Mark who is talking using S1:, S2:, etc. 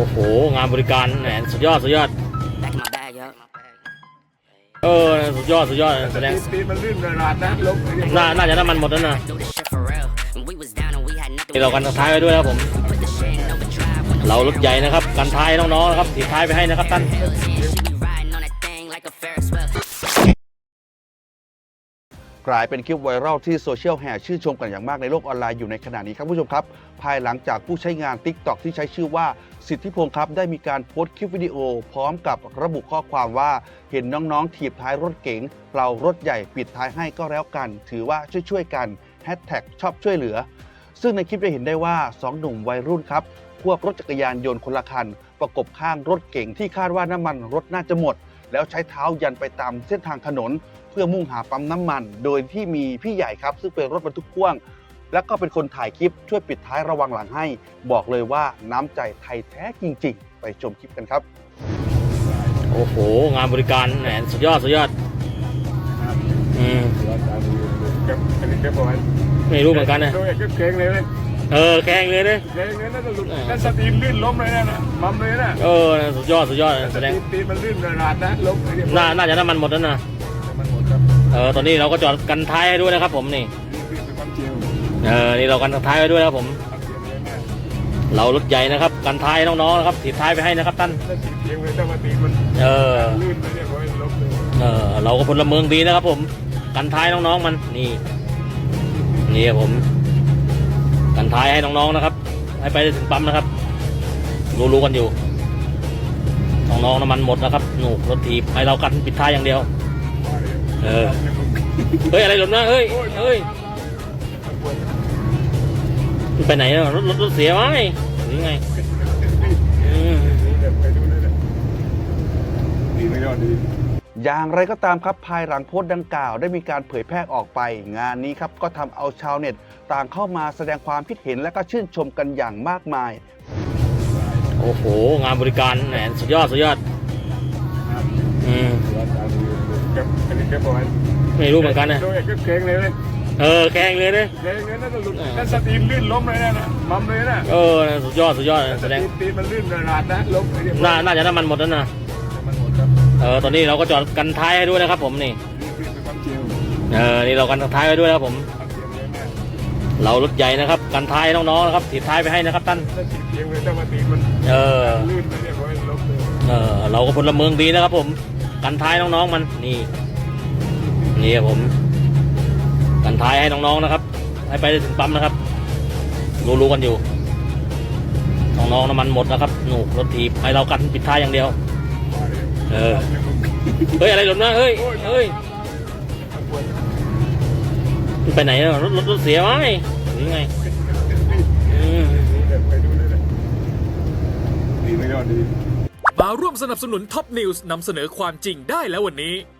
S1: อ้โห งานบริการแหมสุดยอดสุดยอด
S2: Back in my bag, yo.
S1: เออสุดยอดสุดยอดแสดง
S3: ตีนมันลื่นกระดาษนะลงไปเรียบร้
S1: น่า
S3: อย
S1: น่าจะน้ำมันหมดแล้วนะ
S2: Do this shit for real. And we was down and we had nothing.
S1: นี่เรากันท้ายไว้ด้วยนะครับผม
S2: Put the shit in overdrive. When the
S1: เรารถใหญ่นะครับกันท้ายน้องๆนะครับถีบท้ายไปให้นะครับท่าน
S2: hills in, she be riding on that thing like a Ferris wheel.
S4: กลายเป็นคลิปไวรัลที่โซเชียลแห่ชื่นชมกันอย่างมากในโลกออนไลน์อยู่ในขณะนี้ครับผู้ชมครับ ภายหลังจากผู้ใช้งาน TikTok ที่ใช้ชื่อว่า สิทธิพงศ์ครับได้มีการโพสต์คลิปวิดีโอ พร้อมกับระบุข้อความว่าเห็นน้องๆถีบท้ายรถเก๋งเรารถใหญ่ปิดท้ายให้ก็แล้วกัน ถือว่าช่วยๆกันแฮชแท็กชอบช่วยเหลือ ซึ่งในคลิปจะเห็นได้ว่า 2 หนุ่มวัยรุ่นครับควบรถจักรยานยนต์คนละคัน ประกบข้างรถเก๋งที่คาดว่าน้ำมันรถน่าจะหมด แล้วใช้เท้ายันไปตามเส้นทางถนน เพื่อมุ่งหาปั๊มน้ำมัน โดยที่มีพี่ใหญ่ครับ ซึ่งเป็นรถบรรทุกพ่วง และก็เป็นคนถ่ายคลิปช่วยปิดท้ายระวังหลังให้ บอกเลยว่าน้ำใจไทยแท้จริง ๆ ไปชมคลิปกันครับ
S1: โอ้โห งานบริการแหมสุดยอดสุดยอดอืม
S3: เก็บอันนี้เก็บเอาไว้
S1: ไม่รู้เหมือนกันนะ
S3: ดูไอ้เก็บเก่งเลยเลย
S1: เออแข่งเลยนะ
S3: เก่งเลยนั่นน่ะหลุดนั่นสตีนลื่นล้มเลยนะมัมเลยนะ
S1: เออสุดยอดสุดยอดแสดง
S3: ตีนมันลื่นกระดาษนะลงไปเรียบร้
S1: น่า
S3: อย
S1: น่าจะน้ำมันหมดแล้วนะ
S3: มันหมดครับ
S1: เออตอนนี้เราก็จอดกันท้ายให้ด้วยนะครับผมนี่
S3: นี่
S1: เออนี่เรากันท้ายไว้ด้วยนะครับผม
S3: เรา
S1: รถใหญ่นะครับกันท้ายน้องๆนะครับถีบท้ายไปให้นะครับท่าน
S3: ถ้าตีนเก่งเลยถ้ามาตีมัน
S1: เออ
S3: ลื่นไปเรียบร้อยล้มเลย
S1: เออเราก็พลเมืองดีนะครับ ผม กันท้ายน้องๆมันนี่ นี่ครับผม กันท้ายให้น้องๆนะครับ ให้ไปถึงปั๊มนะครับ รู้ๆกันอยู่น้องๆน้ำมันหมดนะครับหนูรถถีบให้เรากันปิดท้ายอย่างเดียว เออ เฮ้ยอะไรหล่นนะเฮ้ยเฮ้ย ไปไหนอะรถรถรถเสียไหมหรือยังไงอืม
S3: ไปดูเลยนะดีไม่ยอดดี
S4: อย่างไรก็ตามครับภายหลังโพสต์ดังกล่าวได้มีการเผยแพร่ออกไป งานนี้ครับก็ทำเอาชาวเน็ต ต่างเข้ามาแสดงความคิดเห็นและก็ชื่นชมกันอย่างมากมาย
S1: โอ้โห งานบริการแหมสุดยอดสุดยอดอืม
S3: เก็บอันนี้เก็บเอาไว้
S1: ไม่รู้เหมือนกันนะ
S3: ดูไอ้ เก็บเก่งเลยเลย
S1: เออแข่งเลยนะ
S3: เก่งเลยนั่นน่ะหลุดนั่นสตีนลื่นล้มเลยนะมัมเลยนะ
S1: เออสุดยอดสุดยอดแสดง
S3: ตีนมันลื่นกระดาษนะลงไปเรียบร้
S1: น่า
S3: อย
S1: น่าจะน้ำมันหมดแล้วนะ
S3: มันหมดครับ
S1: เออตอนนี้เราก็จอดกันท้ายให้ด้วยนะครับ ผมนี่
S3: นี่คือความจริง
S1: เออนี่เรากันท้ายไว้ด้วยนะครับผม
S3: ความจริงเลยนะ
S1: เรารถใหญ่นะครับ กันท้ายน้องๆนะครับถีบท้ายไปให้นะครับท่าน
S3: ถ้าตีนเก่งเลยถ้ามาตีนมัน
S1: เออ
S3: ลื่นไปเรียบร้อยล้มเลย
S1: เออเราก็พลเมืองดีนะครับ ผม กันท้ายน้องๆมันนี่นี่ครับผม กันท้ายให้น้องๆนะครับ ให้ไปถึงปั๊มนะครับ รู้ๆกันอยู่ น้องๆน้ำมันหมดนะครับหนูรถถีบให้เรากันปิดท้ายอย่างเดียว เออ เฮ้ยอะไรหล่นนะเฮ้ยเฮ้ยไปไหนอะรถรถรถเสียไหมหรือยังไงอืม
S3: ไปดูเลยนะดีไม่ยอดดี
S5: มาร่วมสนับสนุนท็อปนิวส์นำเสนอความจริงได้แล้ววันนี้เ